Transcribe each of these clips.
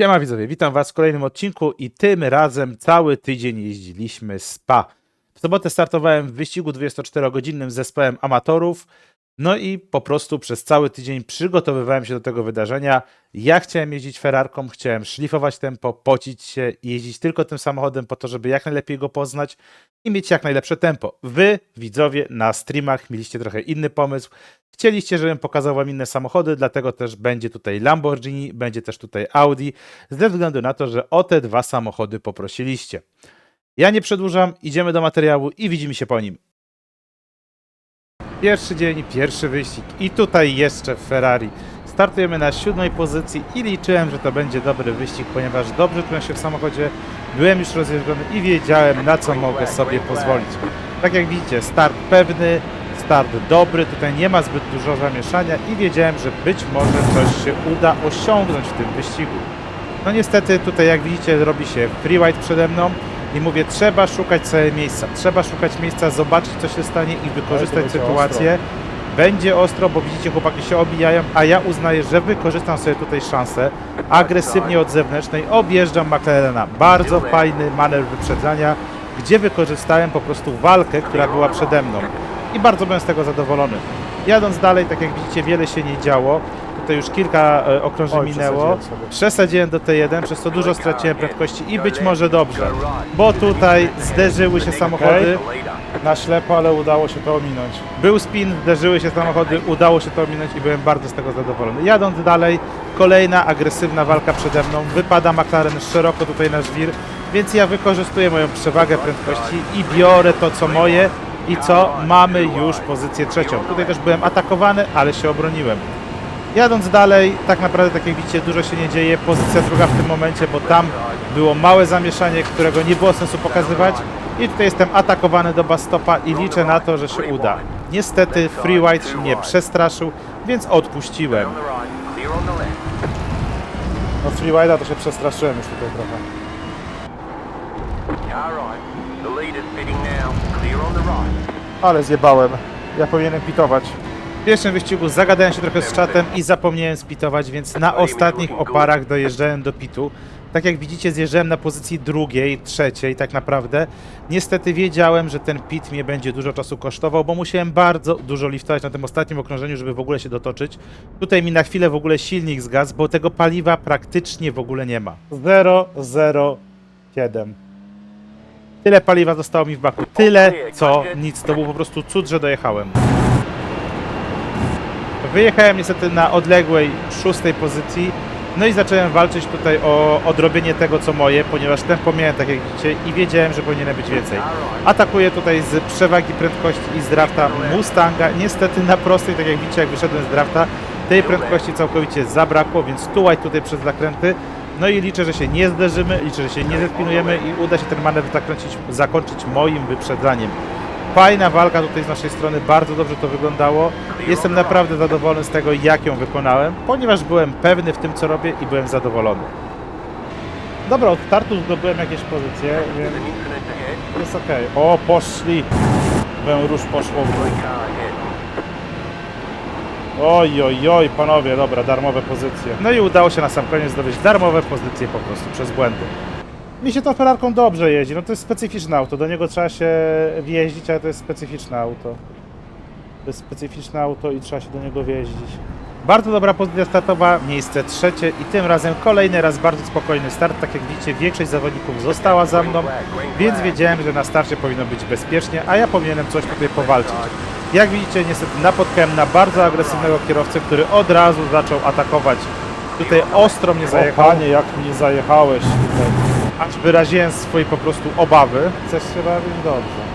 Siema widzowie, witam was w kolejnym odcinku i tym razem cały tydzień jeździliśmy SPA. W sobotę startowałem w wyścigu 24-godzinnym z zespołem amatorów, no i po prostu przez cały tydzień przygotowywałem się do tego wydarzenia. Ja chciałem jeździć Ferrarką, chciałem szlifować tempo, pocić się, jeździć tylko tym samochodem po to, żeby jak najlepiej go poznać i mieć jak najlepsze tempo. Wy, widzowie, na streamach mieliście trochę inny pomysł. Chcieliście, żebym pokazał wam inne samochody, dlatego też będzie tutaj Lamborghini, będzie też tutaj Audi, ze względu na to, że o te dwa samochody poprosiliście. Ja nie przedłużam, idziemy do materiału i widzimy się po nim. Pierwszy dzień, pierwszy wyścig i tutaj jeszcze Ferrari. Startujemy na siódmej pozycji i liczyłem, że to będzie dobry wyścig, ponieważ dobrze czułem się w samochodzie, byłem już rozjeżdżony i wiedziałem na co mogę sobie pozwolić. Tak jak widzicie, start pewny, start dobry, tutaj nie ma zbyt dużo zamieszania i wiedziałem, że być może coś się uda osiągnąć w tym wyścigu. No niestety tutaj jak widzicie robi się freeride przede mną i mówię trzeba szukać sobie miejsca, trzeba szukać miejsca, zobaczyć co się stanie i wykorzystać sytuację. Będzie ostro, bo widzicie chłopaki się obijają, a ja uznaję, że wykorzystam sobie tutaj szansę. Agresywnie od zewnętrznej objeżdżam McLarena. Bardzo fajny manewr wyprzedzania, gdzie wykorzystałem po prostu walkę, która była przede mną. I bardzo byłem z tego zadowolony. Jadąc dalej, tak jak widzicie, wiele się nie działo. Tutaj już kilka e, okrążeń Oj, minęło. przesadziłem. Przesadziłem do T1, przez to dużo straciłem prędkości i być może dobrze, bo tutaj zderzyły się samochody. Na ślepo, ale udało się to ominąć. Był spin, zderzyły się samochody, udało się to ominąć i byłem bardzo z tego zadowolony. Jadąc dalej, kolejna agresywna walka przede mną. Wypada McLaren szeroko tutaj na żwir, więc ja wykorzystuję moją przewagę prędkości i biorę to co moje i co mamy już pozycję trzecią. Tutaj też byłem atakowany, ale się obroniłem. Jadąc dalej, tak naprawdę, tak jak widzicie, dużo się nie dzieje. Pozycja druga w tym momencie, bo tam było małe zamieszanie, którego nie było sensu pokazywać. I tutaj jestem atakowany do bastopa i liczę na to, że się uda. Niestety Freeride się mnie przestraszył, więc odpuściłem. No freeride'a to się przestraszyłem już tutaj trochę. Ale zjebałem. Ja powinienem pitować. Pierwszym wyścigu zagadałem się trochę z czatem i zapomniałem spitować, więc na ostatnich oparach dojeżdżałem do pitu. Tak jak widzicie, zjeżdżałem na pozycji drugiej, trzeciej tak naprawdę. Niestety wiedziałem, że ten pit mnie będzie dużo czasu kosztował, bo musiałem bardzo dużo liftować na tym ostatnim okrążeniu, żeby w ogóle się dotoczyć. Tutaj mi na chwilę w ogóle silnik zgasł, bo tego paliwa praktycznie w ogóle nie ma. 007. Tyle paliwa zostało mi w baku. Tyle, co nic. To był po prostu cud, że dojechałem. Wyjechałem niestety na odległej szóstej pozycji. No i zacząłem walczyć tutaj o odrobienie tego, co moje, ponieważ tempo miałem, tak jak widzicie, i wiedziałem, że powinienem być więcej. Atakuję tutaj z przewagi prędkości i z drafta Mustanga. Niestety na prostej, tak jak widzicie, jak wyszedłem z drafta, tej prędkości całkowicie zabrakło, więc tułaj tutaj przez zakręty. No i liczę, że się nie zderzymy, liczę, że się nie zespinujemy i uda się ten manewr zakończyć moim wyprzedzaniem. Fajna walka tutaj z naszej strony, bardzo dobrze to wyglądało. Jestem naprawdę zadowolony z tego, jak ją wykonałem, ponieważ byłem pewny w tym, co robię i byłem zadowolony. Dobra, od startu zdobyłem jakieś pozycje, jest ok. O, poszli! Byłem róż poszło w dół. Oj, oj, oj, panowie, dobra, darmowe pozycje. No i udało się na sam koniec zdobyć darmowe pozycje po prostu przez błędy. Mi się tą Ferrarką dobrze jeździ, no to jest specyficzne auto, do niego trzeba się wjeździć, ale to jest specyficzne auto. To jest specyficzne auto i trzeba się do niego wjeździć. Bardzo dobra pozycja startowa, miejsce trzecie i tym razem kolejny raz bardzo spokojny start. Tak jak widzicie, większość zawodników została za mną, więc wiedziałem, że na starcie powinno być bezpiecznie, a ja powinienem coś tutaj powalczyć. Jak widzicie, niestety napotkałem na bardzo agresywnego kierowcę, który od razu zaczął atakować. Tutaj ostro mnie O zajechał, panie, jak mnie zajechałeś tutaj. Aż wyraziłem swoje po prostu obawy. Chcesz się bawić dobrze.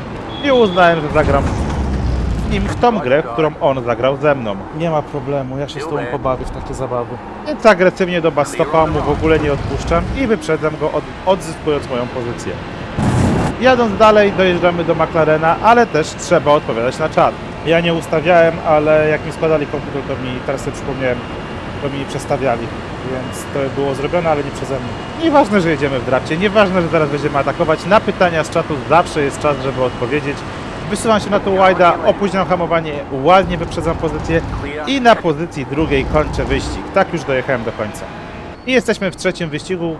I uznałem, że zagram z nim w tą grę, w którą on zagrał ze mną. Nie ma problemu, ja się z tobą pobawię w takie zabawy. Więc agresywnie do bastopa mu w ogóle nie odpuszczam i wyprzedzam go, od, odzyskując moją pozycję. Jadąc dalej dojeżdżamy do McLarena, ale też trzeba odpowiadać na czat. Ja nie ustawiałem, ale jak mi składali komputer, to mi, teraz sobie przypomniałem, to mi przestawiali. Więc to było zrobione, ale nie przeze mnie. Nieważne, że jedziemy w drafcie, nieważne, że zaraz będziemy atakować. Na pytania z czatu zawsze jest czas, żeby odpowiedzieć. Wysuwam się na tą wide'a, opóźniam hamowanie, ładnie wyprzedzam pozycję i na pozycji drugiej kończę wyścig. Tak już dojechałem do końca. I jesteśmy w trzecim wyścigu,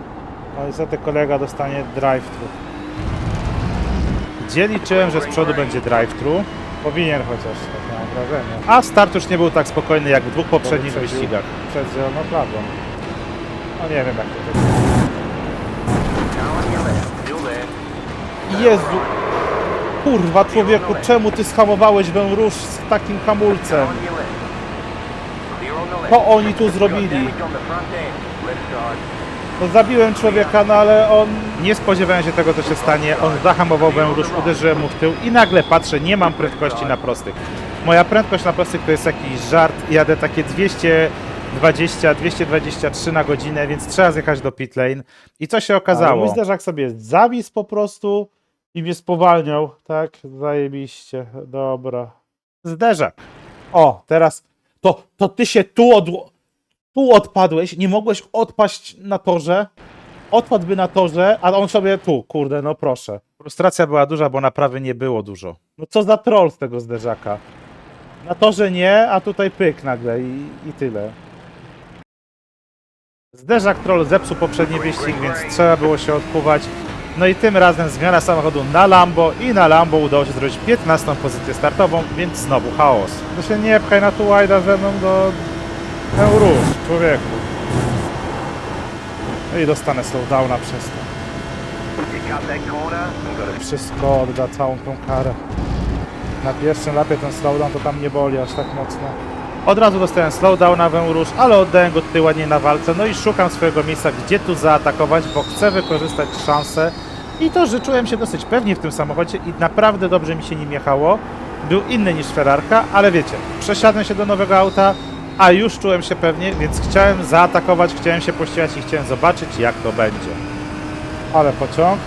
No niestety kolega dostanie drive-thru. gdzie liczyłem, że z przodu będzie drive-thru, Powinien chociaż, wrażenie. a start już nie był tak spokojny jak w dwóch poprzednich Wyprzedził wyścigach. Przed zieloną flagą. No nie wiem jak to jest. Jezu! Kurwa człowieku, czemu ty schamowałeś węróż z takim hamulcem? To oni tu zrobili. No zabiłem człowieka, no ale on... Nie spodziewałem się tego, co się stanie. On zahamował węróż, uderzyłem mu w tył i nagle patrzę, nie mam prędkości na prostych. Moja prędkość na prostych to jest jakiś żart. Jadę takie 220, 223 na godzinę, więc trzeba zjechać do pit lane. I co się Ale okazało? mój zderzak sobie zawisł po prostu i mnie spowalniał. Tak, zajebiście. Dobra. Zderzak. O, teraz to, to ty się tu, od, tu odpadłeś, nie mogłeś odpaść na torze. Odpadłby na torze, a on sobie tu, kurde, no proszę. Frustracja była duża, bo naprawy nie było dużo. No co za troll z tego zderzaka. Na torze nie, a tutaj pyk nagle i, i tyle. Zderzak troll zepsuł poprzedni wyścig, więc trzeba było się odkuwać. No i tym razem zmiana samochodu na Lambo i na Lambo udało się zrobić 15 pozycję startową, więc znowu chaos. No się nie pchaj na tu łajda ze mną do Eurusz, człowieku. No i dostanę slowdowna przez to. Wszystko odda całą tą karę. Na pierwszym lapie ten slowdown to tam nie boli aż tak mocno. Od razu dostałem slowdown na węróż, ale oddałem go tutaj ładnie na walce. No i szukam swojego miejsca, gdzie tu zaatakować, bo chcę wykorzystać szansę. I to, że czułem się dosyć pewnie w tym samochodzie i naprawdę dobrze mi się nim jechało. Był inny niż Ferrarka, ale wiecie, przesiadłem się do nowego auta, a już czułem się pewnie, więc chciałem zaatakować, chciałem się pościgać i chciałem zobaczyć, jak to będzie. Ale pociąg.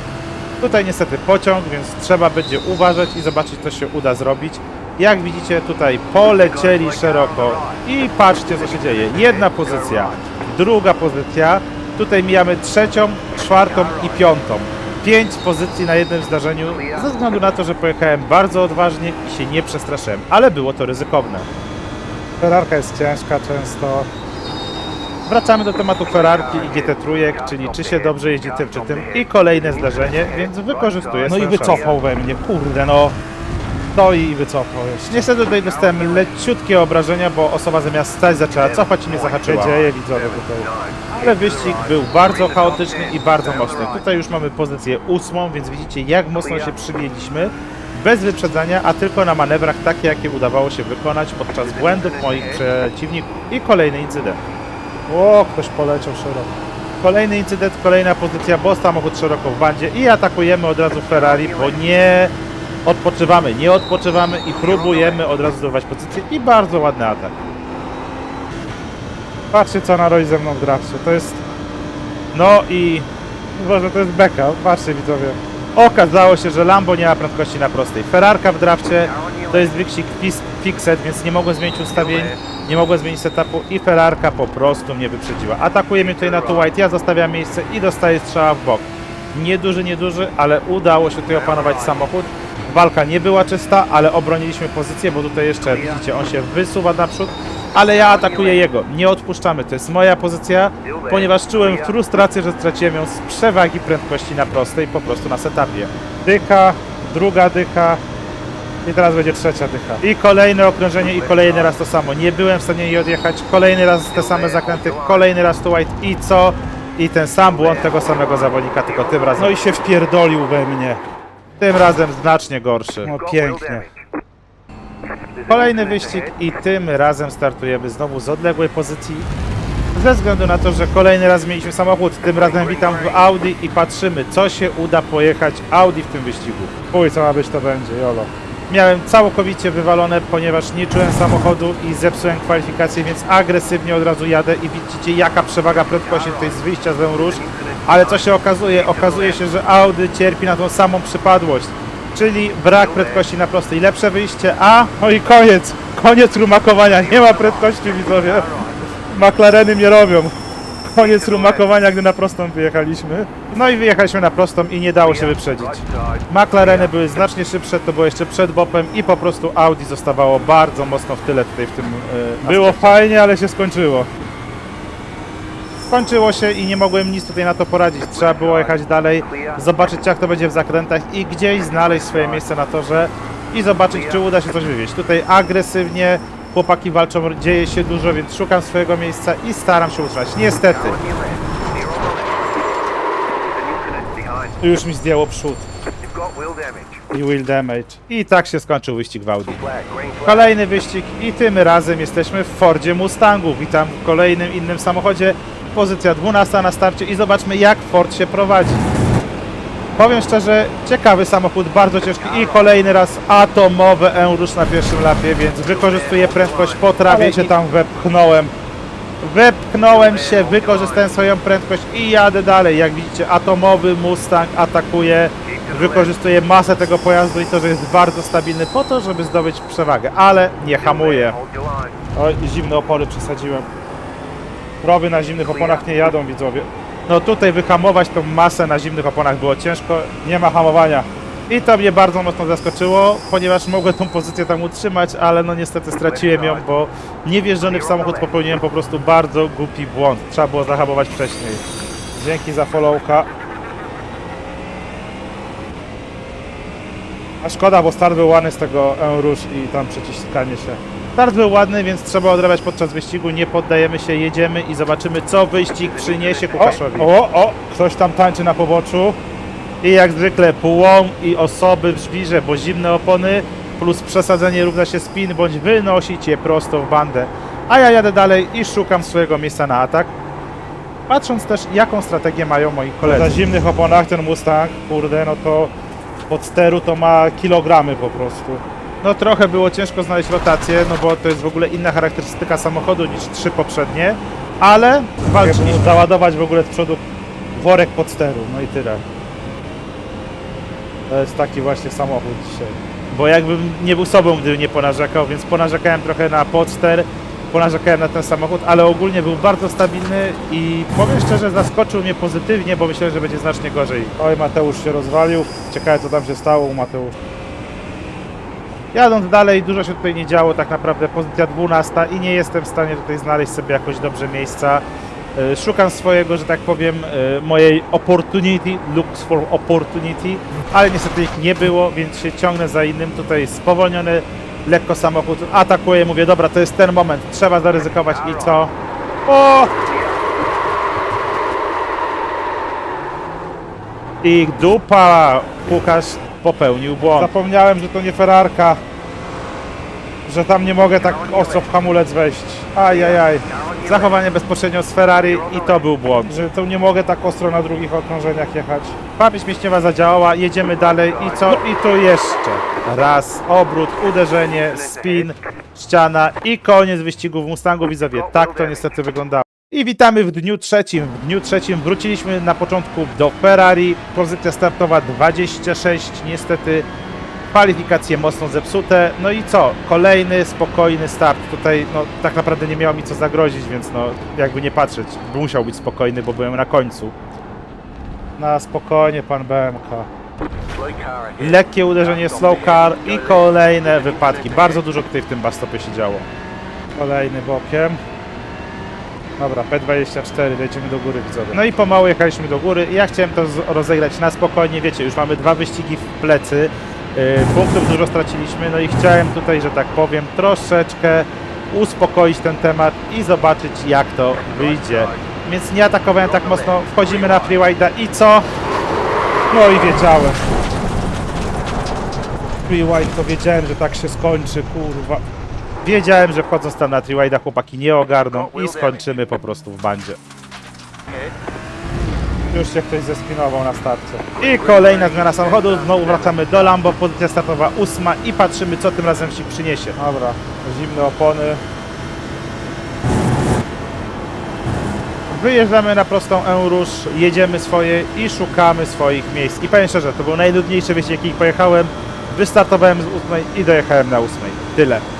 Tutaj niestety pociąg, więc trzeba będzie uważać i zobaczyć, co się uda zrobić. Jak widzicie, tutaj polecieli szeroko i patrzcie, co się dzieje. Jedna pozycja, druga pozycja. Tutaj mijamy trzecią, czwartą i piątą. Pięć pozycji na jednym zdarzeniu, ze względu na to, że pojechałem bardzo odważnie i się nie przestraszyłem, ale było to ryzykowne. Ferrarka jest ciężka często. Wracamy do tematu Ferrarki i GT trójek, czyli czy się dobrze jeździ tym czy tym i kolejne zdarzenie, więc wykorzystuję No i swoją wycofał we mnie, kurde no. Stoi i wycofał jeszcze. Niestety tutaj dostałem leciutkie obrażenia, bo osoba zamiast stać zaczęła cofać i mnie się zahaczyła. dzieje widzowie tutaj. Ale wyścig był bardzo chaotyczny i bardzo mocny. Tutaj już mamy pozycję ósmą, więc widzicie jak mocno się przybieliśmy. Bez wyprzedzania, a tylko na manewrach takie, jakie udawało się wykonać podczas błędów moich przeciwników. I kolejny incydent. O, ktoś poleciał szeroko. Kolejny incydent, kolejna pozycja, bo samochód szeroko w bandzie i atakujemy od razu Ferrari, bo nie odpoczywamy, nie odpoczywamy i próbujemy od razu zdobywać pozycję i bardzo ładny atak. Patrzcie co na roi ze mną w drafcie. To jest, No i Boże, to jest beka. Patrzcie widzowie. okazało się, że Lambo nie ma prędkości na prostej. Ferrarka w drafcie to jest wyścig fis- fixed, więc nie mogłem zmienić ustawień, nie mogłem zmienić setupu i Ferrarka po prostu mnie wyprzedziła. Atakuje mnie tutaj na tu white, ja zostawiam miejsce i dostaję strzała w bok. Nieduży, nieduży, ale udało się tutaj opanować samochód. Walka nie była czysta, ale obroniliśmy pozycję, bo tutaj jeszcze widzicie, on się wysuwa naprzód, ale ja atakuję jego. Nie odpuszczamy, to jest moja pozycja, ponieważ czułem frustrację, że straciłem ją z przewagi prędkości na prostej po prostu na setupie. Dycha, druga dycha i teraz będzie trzecia dycha. I kolejne okrążenie i kolejny raz to samo. Nie byłem w stanie jej odjechać. Kolejny raz te same zakręty, kolejny raz tu white i co? I ten sam błąd tego samego zawodnika, tylko tym razem. No i się wpierdolił we mnie. tym razem znacznie gorszy. No pięknie. Kolejny wyścig i tym razem startujemy znowu z odległej pozycji. Ze względu na to, że kolejny raz mieliśmy samochód, tym razem witam w Audi i patrzymy, co się uda pojechać Audi w tym wyścigu. Chuj, co ma być to będzie, jolo. Miałem całkowicie wywalone, ponieważ nie czułem samochodu i zepsułem kwalifikację, więc agresywnie od razu jadę i widzicie jaka przewaga prędkości tutaj z wyjścia z Róż. Ale co się okazuje? Okazuje się, że Audi cierpi na tą samą przypadłość, czyli brak prędkości na prostej. Lepsze wyjście, a No i koniec. Koniec rumakowania. Nie ma prędkości widzowie. McLareny mnie robią. Koniec rumakowania, gdy na prostą wyjechaliśmy. no i wyjechaliśmy na prostą i nie dało się wyprzedzić. McLareny były znacznie szybsze, to było jeszcze przed Bopem i po prostu Audi zostawało bardzo mocno w tyle tutaj w tym e, Było fajnie, ale się skończyło. skończyło się i nie mogłem nic tutaj na to poradzić. Trzeba było jechać dalej, zobaczyć jak to będzie w zakrętach i gdzieś znaleźć swoje miejsce na torze i zobaczyć, czy uda się coś wywieźć. Tutaj agresywnie chłopaki walczą, dzieje się dużo, więc szukam swojego miejsca i staram się utrzymać. Niestety, już mi zdjęło przód i wheel damage. I tak się skończył wyścig w Audi. Kolejny wyścig i tym razem jesteśmy w Fordzie Mustangu. Witam w kolejnym innym samochodzie. Pozycja 12 na starcie i zobaczmy jak Ford się prowadzi. Powiem szczerze, ciekawy samochód, bardzo ciężki i kolejny raz atomowy Eurusz na pierwszym lapie, więc wykorzystuję prędkość po trawie. Ale się tam wepchnąłem. Wepchnąłem się, wykorzystałem swoją prędkość i jadę dalej. Jak widzicie, atomowy Mustang atakuje, wykorzystuje masę tego pojazdu i to, że jest bardzo stabilny po to, żeby zdobyć przewagę, ale nie hamuje. Oj, zimne opory przesadziłem. Krowy na zimnych oponach nie jadą, widzowie. No tutaj wyhamować tą masę na zimnych oponach było ciężko Nie ma hamowania. i to mnie bardzo mocno zaskoczyło, ponieważ mogłem tą pozycję tam utrzymać, ale no niestety straciłem ją, bo niewjeżdżony w samochód popełniłem po prostu bardzo głupi błąd. Trzeba było zahamować wcześniej. Dzięki za followka. A szkoda, bo start był ładny z tego Eurusz i tam przeciskanie się. Start był ładny, więc trzeba odrabiać podczas wyścigu, nie poddajemy się, jedziemy i zobaczymy co wyścig przyniesie Kukaszowi. O, o, o, ktoś tam tańczy na poboczu. I jak zwykle półom i osoby w żwirze, bo zimne opony plus przesadzenie równa się spin, bądź wynosić je prosto w bandę. A ja jadę dalej i szukam swojego miejsca na atak. Patrząc też jaką strategię mają moi Na koledzy. zimnych oponach ten Mustang, kurde, no to pod steru to ma kilogramy po prostu. No trochę było ciężko znaleźć rotację, no bo to jest w ogóle inna charakterystyka samochodu niż trzy poprzednie, ale walczyliśmy. załadować w ogóle z przodu worek pod steru, no i tyle. To jest taki właśnie samochód dzisiaj. Bo jakbym nie był sobą, gdybym nie ponarzekał, więc ponarzekałem trochę na podster, ponarzekałem na ten samochód, ale ogólnie był bardzo stabilny i powiem szczerze, zaskoczył mnie pozytywnie, bo myślałem, że będzie znacznie gorzej. Oj, Mateusz się rozwalił. Ciekawe co tam się stało u Mateusza. Jadąc dalej, dużo się tutaj nie działo, tak naprawdę pozycja 12 i nie jestem w stanie tutaj znaleźć sobie jakoś dobrze miejsca. E, Szukam swojego, że tak powiem, e, mojej opportunity, looks for opportunity, ale niestety ich nie było, więc się ciągnę za innym. Tutaj spowolniony lekko samochód atakuje, mówię, dobra, to jest ten moment, trzeba zaryzykować i co? O! I dupa! Łukasz popełnił błąd. Zapomniałem, że to nie Ferrarka. Że tam nie mogę tak ostro w hamulec wejść. Ajajaj. Zachowanie bezpośrednio z Ferrari i to był błąd. Że tu nie mogę tak ostro na drugich okrążeniach jechać. Pamięć mięśniowa zadziałała, jedziemy dalej i co? I tu jeszcze. Raz, obrót, uderzenie, spin, ściana i koniec wyścigu w Mustangu widzowie. Tak to niestety wyglądało. I witamy w dniu trzecim. W dniu trzecim wróciliśmy na początku do Ferrari. Pozycja startowa 26. Niestety kwalifikacje mocno zepsute. No i co? Kolejny spokojny start. Tutaj no, tak naprawdę nie miało mi co zagrozić, więc no jakby nie patrzeć. Musiał być spokojny, bo byłem na końcu. Na spokojnie, pan BMK. lekkie uderzenie slow car i kolejne wypadki. Bardzo dużo tutaj w tym bastopie się działo. Kolejny bokiem. Dobra, P24, lecimy do góry widzowie. No i pomału jechaliśmy do góry. Ja chciałem to rozegrać na spokojnie. Wiecie, już mamy dwa wyścigi w plecy. Yy, punktów dużo straciliśmy. No i chciałem tutaj, że tak powiem, troszeczkę uspokoić ten temat i zobaczyć jak to wyjdzie. Więc nie atakowałem tak mocno. Wchodzimy na freeride'a i co? No i wiedziałem. Free White to wiedziałem, że tak się skończy, kurwa. Wiedziałem, że wchodząc tam na freeride'a chłopaki nie ogarną i skończymy po prostu w bandzie. Już się ktoś zespinował na starcie. I kolejna zmiana samochodu, znowu wracamy do Lambo, pozycja startowa ósma i patrzymy co tym razem się przyniesie. Dobra, zimne opony. Wyjeżdżamy na prostą Eurusz, jedziemy swoje i szukamy swoich miejsc. I powiem szczerze, to był najnudniejszy wyścig jaki pojechałem. Wystartowałem z ósmej i dojechałem na ósmej. Tyle.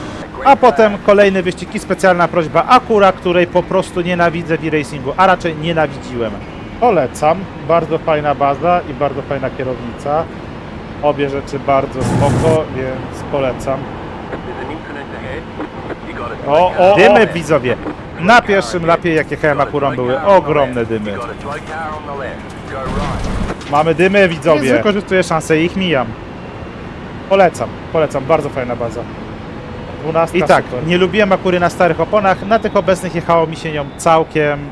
A potem kolejny wyścig i specjalna prośba Akura, której po prostu nienawidzę w e-racingu, a raczej nienawidziłem. Polecam. Bardzo fajna baza i bardzo fajna kierownica. Obie rzeczy bardzo spoko, więc polecam. O, o, o. Dymy widzowie. Na pierwszym lapie jak jechałem akurą były ogromne dymy. Mamy dymy, Więc widzowie. wykorzystuję szansę i ich mijam. Polecam, polecam, bardzo fajna baza. 12 I tak, super. nie lubiłem akury na starych oponach, na tych obecnych jechało mi się nią całkiem,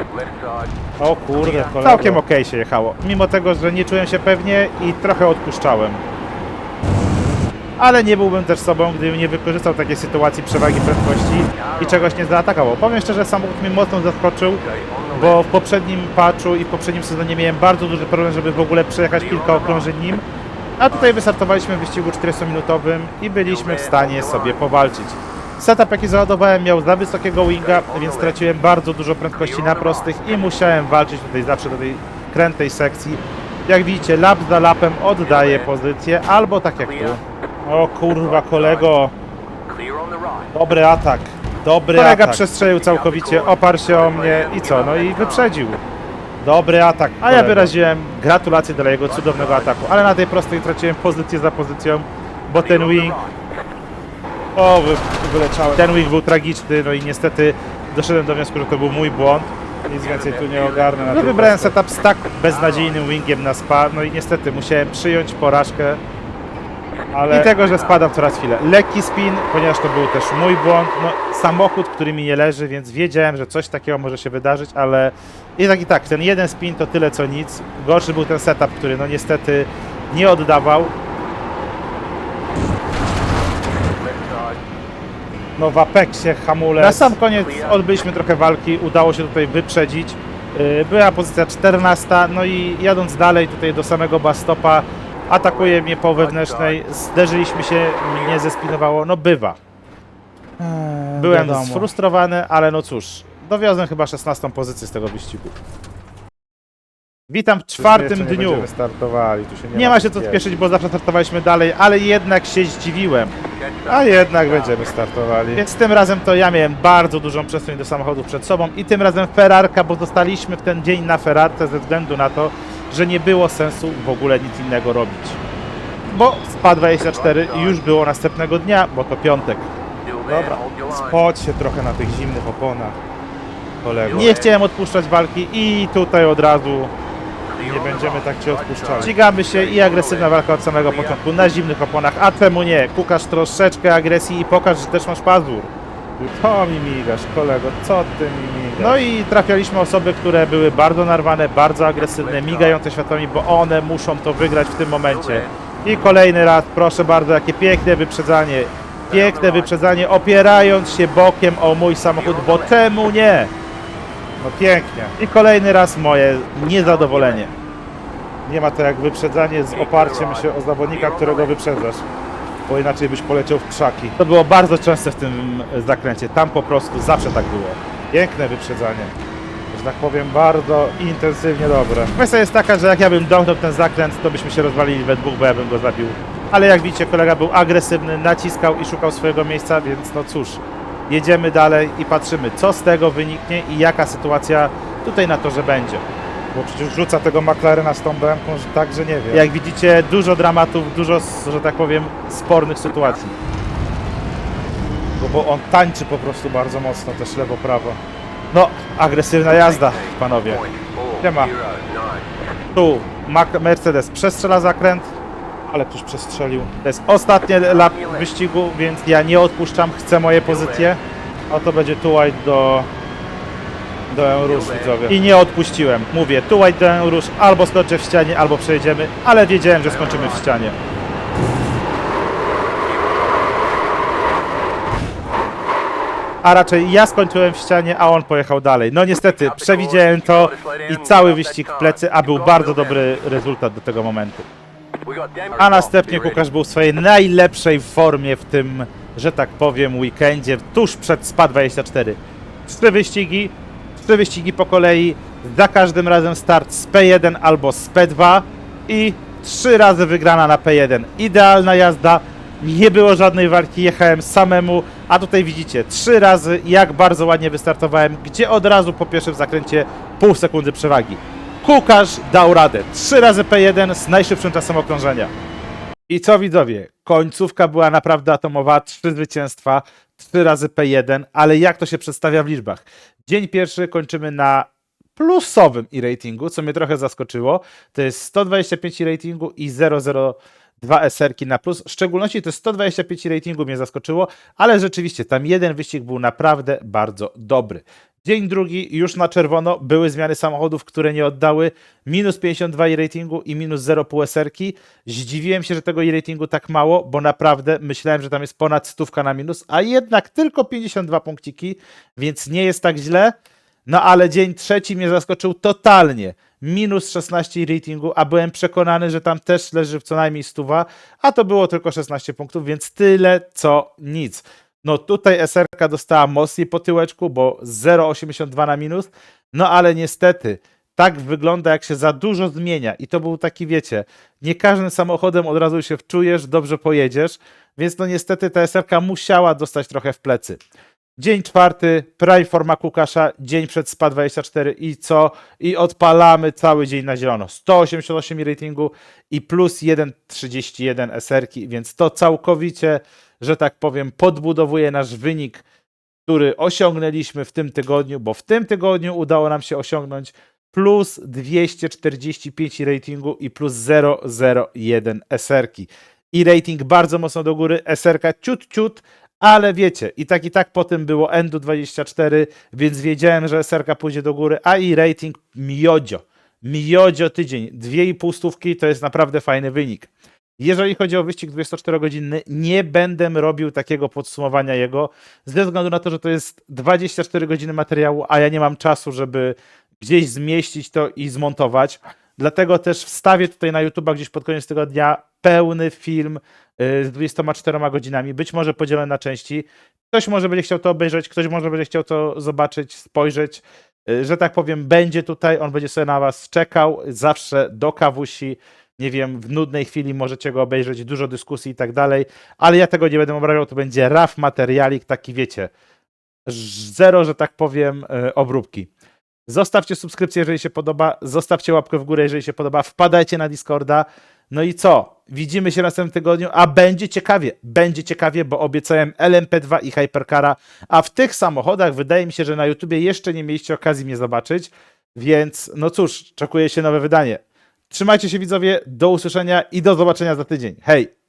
O kurde, kolego. całkiem okej się jechało. Mimo tego, że nie czułem się pewnie i trochę odpuszczałem. Ale nie byłbym też sobą, gdybym nie wykorzystał takiej sytuacji przewagi prędkości i czegoś nie zaatakował. Powiem szczerze, samochód mnie mocno zaskoczył, bo w poprzednim patchu i w poprzednim sezonie miałem bardzo duży problem, żeby w ogóle przejechać kilka okrążeń nim, a tutaj wystartowaliśmy w wyścigu 400-minutowym i byliśmy w stanie sobie powalczyć. Setup jaki załadowałem miał za wysokiego winga, więc straciłem bardzo dużo prędkości na prostych i musiałem walczyć tutaj zawsze do tej krętej sekcji. Jak widzicie, lap za lapem oddaję pozycję, albo tak jak tu. O kurwa, kolego. Dobry atak. Dobry Kolega atak. przestrzelił całkowicie, oparł się o mnie i co? No i wyprzedził. Dobry atak. A ja kolego. wyraziłem gratulacje dla jego cudownego ataku, ale na tej prostej traciłem pozycję za pozycją, bo ten wing, O, wy, wyleciałem. ten wing był tragiczny, no i niestety doszedłem do wniosku, że to był mój błąd. Nic więcej tu nie ogarnę. Na No tej wybrałem prostej. setup z tak beznadziejnym wingiem na spa, no i niestety musiałem przyjąć porażkę Ale i tego, że spadam coraz chwilę. Lekki spin, ponieważ to był też mój błąd, no samochód, który mi nie leży, więc wiedziałem, że coś takiego może się wydarzyć, ale i tak i tak, ten jeden spin to tyle co nic. Gorszy był ten setup, który no niestety nie oddawał. no w Apexie hamulec. Na sam koniec odbyliśmy trochę walki, udało się tutaj wyprzedzić. Yy, Była pozycja 14, no i jadąc dalej tutaj do samego bastopa, atakuje mnie po wewnętrznej, zderzyliśmy się, mnie zespinowało, no bywa. Eee, Byłem sfrustrowany, ale no cóż, dowiozłem chyba 16 pozycję z tego wyścigu. Witam w czwartym nie dniu. będziemy startowali, tu się nie, Nie ma się co spieszyć, bo zawsze startowaliśmy dalej, ale jednak się zdziwiłem. A jednak będziemy startowali. Więc tym razem to ja miałem bardzo dużą przestrzeń do samochodu przed sobą i tym razem Ferrarka, bo zostaliśmy w ten dzień na Ferrarce ze względu na to, że nie było sensu w ogóle nic innego robić. Bo SPA 24 już było następnego dnia, bo to piątek. Dobra, spodź się trochę na tych zimnych oponach. Nie chciałem odpuszczać walki i tutaj od razu nie będziemy tak cię odpuszczali. ścigamy się i agresywna walka od samego początku na zimnych oponach. A czemu nie? Kukasz troszeczkę agresji i pokaż, że też masz pazur. To mi migasz, kolego, co ty mi migasz? No i trafialiśmy osoby, które były bardzo narwane, bardzo agresywne, migające światłami, bo one muszą to wygrać w tym momencie. I kolejny raz, proszę bardzo, jakie piękne wyprzedzanie. Piękne wyprzedzanie, opierając się bokiem o mój samochód, bo czemu nie? No pięknie. I kolejny raz moje niezadowolenie. Nie ma to jak wyprzedzanie z oparciem się o zawodnika, którego wyprzedzasz. Bo inaczej byś poleciał w krzaki. To było bardzo częste w tym zakręcie. Tam po prostu zawsze tak było. Piękne wyprzedzanie. Że tak powiem, bardzo intensywnie dobre. Kwestia jest taka, że jak ja bym domknął ten zakręt, to byśmy się rozwalili we dwóch, bo ja bym go zabił. Ale jak widzicie, kolega był agresywny, naciskał i szukał swojego miejsca, więc no cóż, jedziemy dalej i patrzymy, co z tego wyniknie i jaka sytuacja tutaj na torze będzie. Bo przecież rzuca tego McLarena z tą bramką, że tak, że nie wiem. Jak widzicie, dużo dramatów, dużo, że tak powiem, spornych sytuacji. Bo, bo on tańczy po prostu bardzo mocno, też lewo-prawo. No, agresywna jazda, panowie. Siema. Tu Mac- Mercedes przestrzela zakręt, Ale ktoś przestrzelił. To jest ostatnie lap wyścigu, więc ja nie odpuszczam, chcę moje pozycje A to będzie tu white do... Do Eurusz, widzowie. i nie odpuściłem. Mówię, tu white do Eurusz, albo skoczę w ścianie, albo przejedziemy, ale wiedziałem, że skończymy w ścianie. A raczej ja skończyłem w ścianie, a on pojechał dalej. No niestety, przewidziałem to i cały wyścig w plecy, a był bardzo dobry rezultat do tego momentu. A następnie Kukasz był w swojej najlepszej formie w tym, że tak powiem, weekendzie, tuż przed SPA 24. Trzy wyścigi, trzy wyścigi po kolei, za każdym razem start z P1 albo z P2 i trzy razy wygrana na P1. Idealna jazda, nie było żadnej walki, jechałem samemu, a tutaj widzicie, trzy razy jak bardzo ładnie wystartowałem, gdzie od razu po pierwszym zakręcie pół sekundy przewagi. Kukarz dał radę. Trzy razy P1 z najszybszym czasem okrążenia. I co widzowie? Końcówka była naprawdę atomowa, trzy zwycięstwa. 3 razy P1, ale jak to się przedstawia w liczbach? Dzień pierwszy kończymy na plusowym e-ratingu, co mnie trochę zaskoczyło. To jest 125 e-ratingu i 002 SR-ki na plus. W szczególności to 125 ratingu mnie zaskoczyło, ale rzeczywiście tam jeden wyścig był naprawdę bardzo dobry. Dzień drugi już na czerwono były zmiany samochodów, które nie oddały minus 52 e-ratingu i minus 0,5 SR-ki. Zdziwiłem się, że tego e-ratingu tak mało, bo naprawdę myślałem, że tam jest ponad stówka na minus, a jednak tylko 52 punkciki, więc nie jest tak źle. No ale dzień trzeci mnie zaskoczył totalnie. Minus 16 ratingu, a byłem przekonany, że tam też leży co najmniej stuwa, a to było tylko 16 punktów, więc tyle co nic. No tutaj SRK dostała mocniej po tyłeczku, bo 0,82 na minus, no ale niestety tak wygląda, jak się za dużo zmienia. I to był taki, wiecie, nie każdym samochodem od razu się wczujesz, dobrze pojedziesz, więc no niestety ta SRK musiała dostać trochę w plecy. Dzień czwarty, Prime Forma Kukasza, dzień przed SPA 24 i co? I odpalamy cały dzień na zielono. 188 ratingu i plus 1,31 SR-ki, więc to całkowicie, że tak powiem, podbudowuje nasz wynik, który osiągnęliśmy w tym tygodniu, bo w tym tygodniu udało nam się osiągnąć plus 245 ratingu i plus 001 SR-ki. I rating bardzo mocno do góry, SR-ka ciut, ciut, ale wiecie, i tak i tak potem było Endu 24, więc wiedziałem, że SRK pójdzie do góry, a i rating miodzio. Miodzio tydzień, 2,5 stówki to jest naprawdę fajny wynik. Jeżeli chodzi o wyścig 24-godzinny, nie będę robił takiego podsumowania jego, ze względu na to, że to jest 24 godziny materiału, a ja nie mam czasu, żeby gdzieś zmieścić to i zmontować. Dlatego też wstawię tutaj na YouTube gdzieś pod koniec tego dnia pełny film y, z 24 godzinami, być może podzielony na części. Ktoś może będzie chciał to obejrzeć, ktoś może będzie chciał to zobaczyć, spojrzeć. Y, Że tak powiem, będzie tutaj, on będzie sobie na Was czekał, zawsze do kawusi. Nie wiem, w nudnej chwili możecie go obejrzeć, dużo dyskusji i tak dalej, ale ja tego nie będę obrażał, to będzie raf materialik, taki wiecie, zero, że tak powiem, y, obróbki. Zostawcie subskrypcję, jeżeli się podoba, zostawcie łapkę w górę, jeżeli się podoba, wpadajcie na Discorda. No i co? Widzimy się w następnym tygodniu, a będzie ciekawie. Będzie ciekawie, bo obiecałem LMP2 i Hypercara, a w tych samochodach wydaje mi się, że na YouTubie jeszcze nie mieliście okazji mnie zobaczyć, więc no cóż, czekuje się nowe wydanie. Trzymajcie się widzowie, do usłyszenia i do zobaczenia za tydzień. Hej!